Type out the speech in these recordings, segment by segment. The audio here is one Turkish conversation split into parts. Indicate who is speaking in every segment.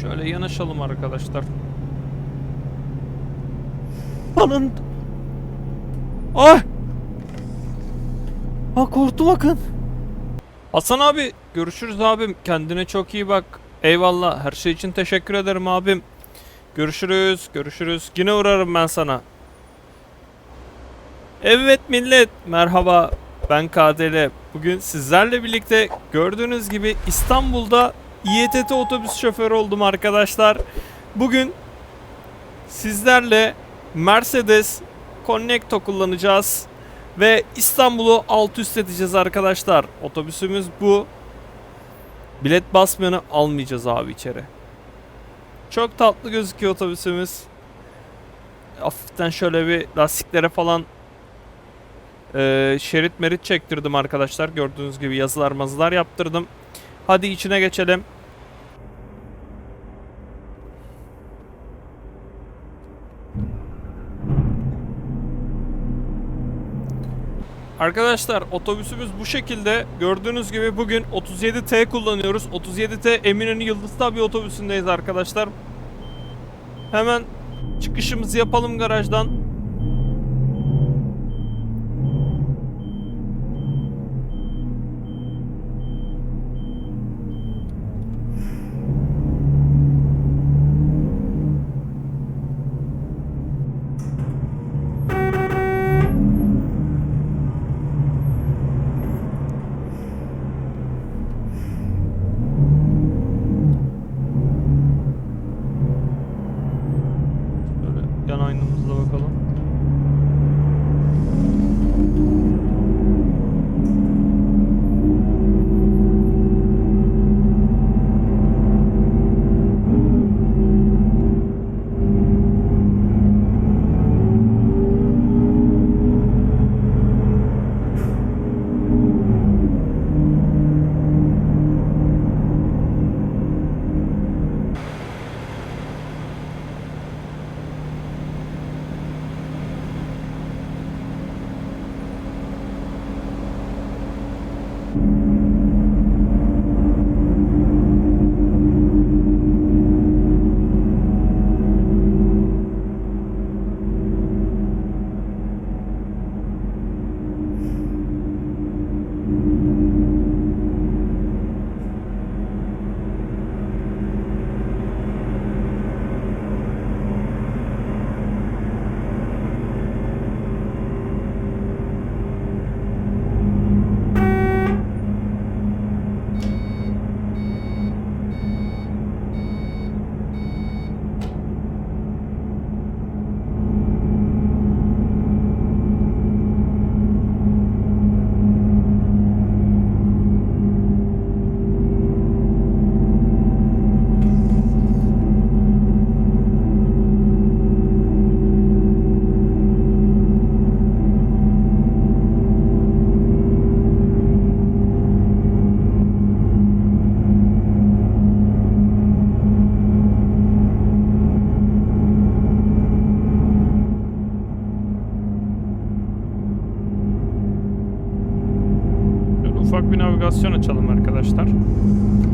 Speaker 1: Şöyle yanaşalım arkadaşlar. Anın. Ay. Ha korktum bakın. Hasan abi görüşürüz abim. Kendine çok iyi bak. Eyvallah. Her şey için teşekkür ederim abim. Görüşürüz. Görüşürüz. Yine uğrarım ben sana. Evet millet. Merhaba. Ben KDL. Bugün sizlerle birlikte gördüğünüz gibi İstanbul'da İETT otobüs şoförü oldum arkadaşlar. Bugün sizlerle Mercedes Connecto kullanacağız. Ve İstanbul'u alt üst edeceğiz arkadaşlar. Otobüsümüz bu. Bilet basmayanı almayacağız abi içeri. Çok tatlı gözüküyor otobüsümüz. Hafiften şöyle bir lastiklere falan e, şerit merit çektirdim arkadaşlar. Gördüğünüz gibi yazılar mazılar yaptırdım. Hadi içine geçelim. Arkadaşlar otobüsümüz bu şekilde. Gördüğünüz gibi bugün 37T kullanıyoruz. 37T Eminönü Yıldız Tabi otobüsündeyiz arkadaşlar. Hemen çıkışımızı yapalım garajdan. arkadaşlar.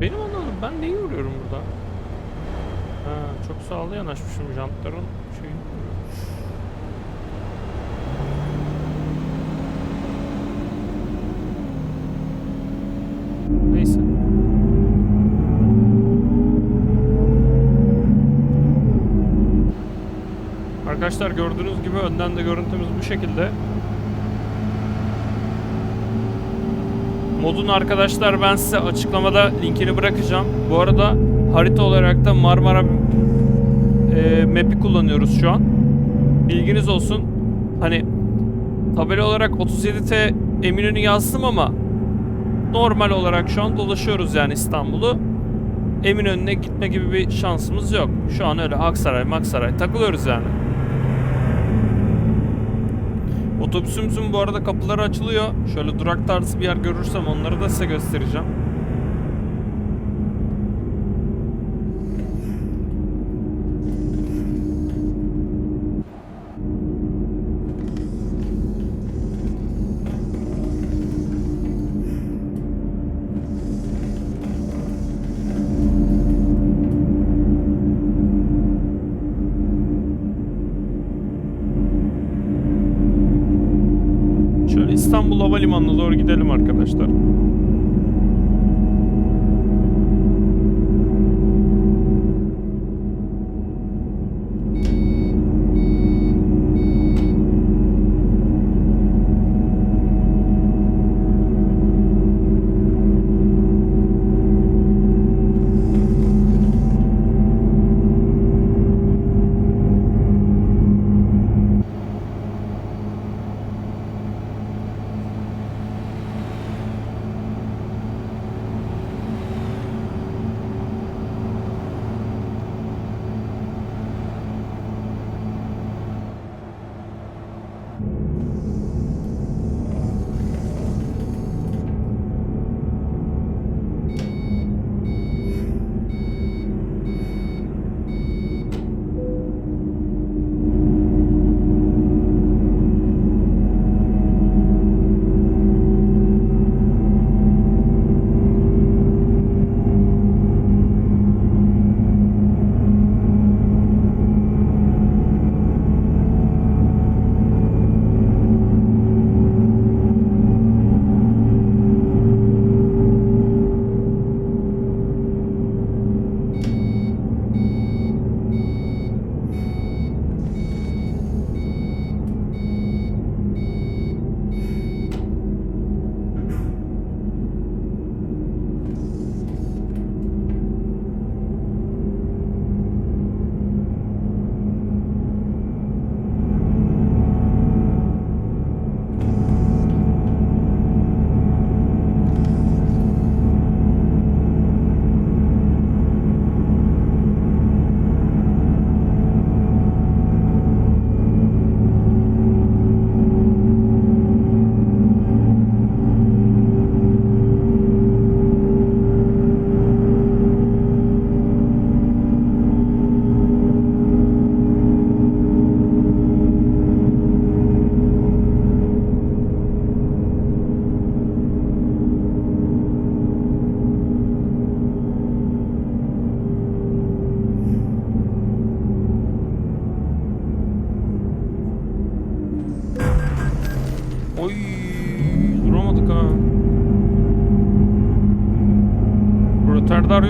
Speaker 1: Benim anladım. Ben neyi vuruyorum burada? Ha, çok sağlı yanaşmışım jantların şeyi. Neyse. Arkadaşlar gördüğünüz gibi önden de görüntümüz bu şekilde. Modun arkadaşlar ben size açıklamada linkini bırakacağım. Bu arada harita olarak da Marmara e, map'i kullanıyoruz şu an. Bilginiz olsun. Hani tabela olarak 37T Eminönü yazdım ama normal olarak şu an dolaşıyoruz yani İstanbul'u. Eminönü'ne gitme gibi bir şansımız yok. Şu an öyle Aksaray, Maksaray takılıyoruz yani. Otobüsümüzün bu arada kapıları açılıyor. Şöyle durak tarzı bir yer görürsem onları da size göstereceğim. Doğru gidelim arkadaşlar.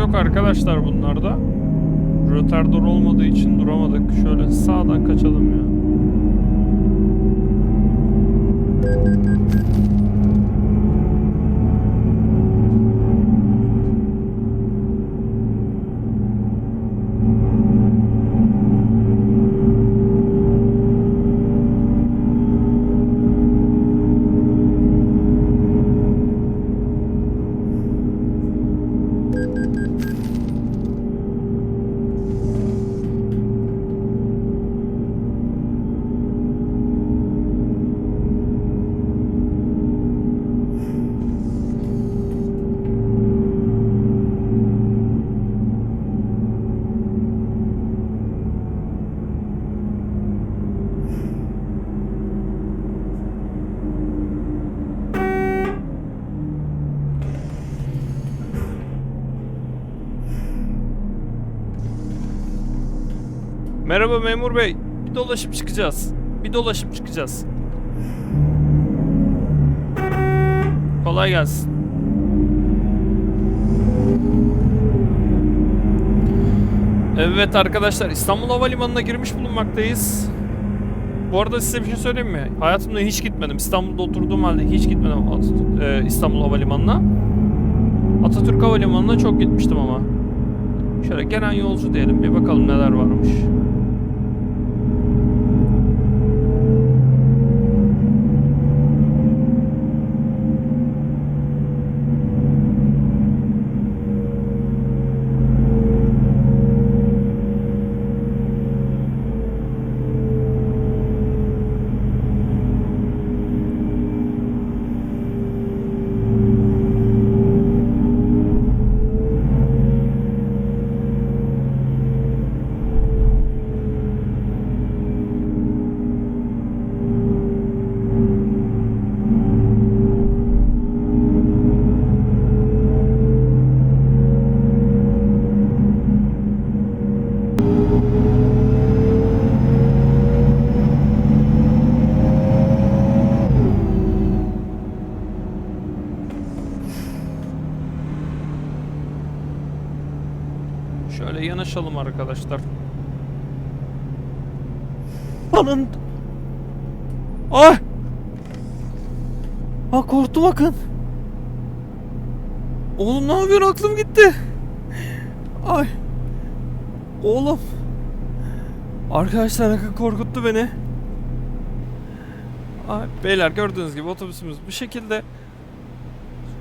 Speaker 1: Yok arkadaşlar bunlarda. Rotardar olmadığı için duramadık. Şöyle sağdan kaçalım ya. Merhaba memur bey. Bir dolaşıp çıkacağız. Bir dolaşıp çıkacağız. Kolay gelsin. Evet arkadaşlar İstanbul Havalimanı'na girmiş bulunmaktayız. Bu arada size bir şey söyleyeyim mi? Hayatımda hiç gitmedim. İstanbul'da oturduğum halde hiç gitmedim e, İstanbul Havalimanı'na. Atatürk Havalimanı'na çok gitmiştim ama. Şöyle gelen yolcu diyelim bir bakalım neler varmış. Şöyle yanaşalım arkadaşlar. Anın. Ay! Ha korktum akın. Oğlum ne yapıyorsun aklım gitti. Ay. Oğlum. Arkadaşlar akın korkuttu beni. Ay, beyler gördüğünüz gibi otobüsümüz bu şekilde.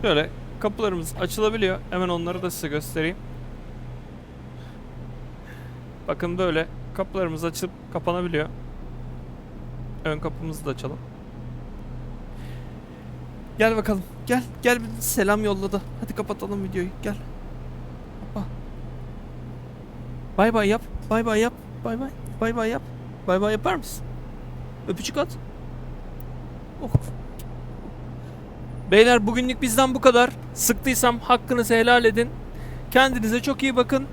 Speaker 1: Şöyle kapılarımız açılabiliyor. Hemen onları da size göstereyim. Bakın böyle kapılarımız açıp kapanabiliyor. Ön kapımızı da açalım. Gel bakalım. Gel. Gel bir selam yolladı. Hadi kapatalım videoyu. Gel. Hoppa. Bay bay yap. Bay bay yap. Bay bay. Bay bay yap. Bay bay yapar mısın? Öpücük at. Oh. Beyler bugünlük bizden bu kadar. Sıktıysam hakkınızı helal edin. Kendinize çok iyi bakın.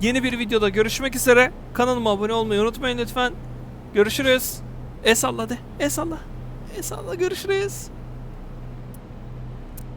Speaker 1: Yeni bir videoda görüşmek üzere. Kanalıma abone olmayı unutmayın lütfen. Görüşürüz. Esalla de. Esalla. Esalla görüşürüz.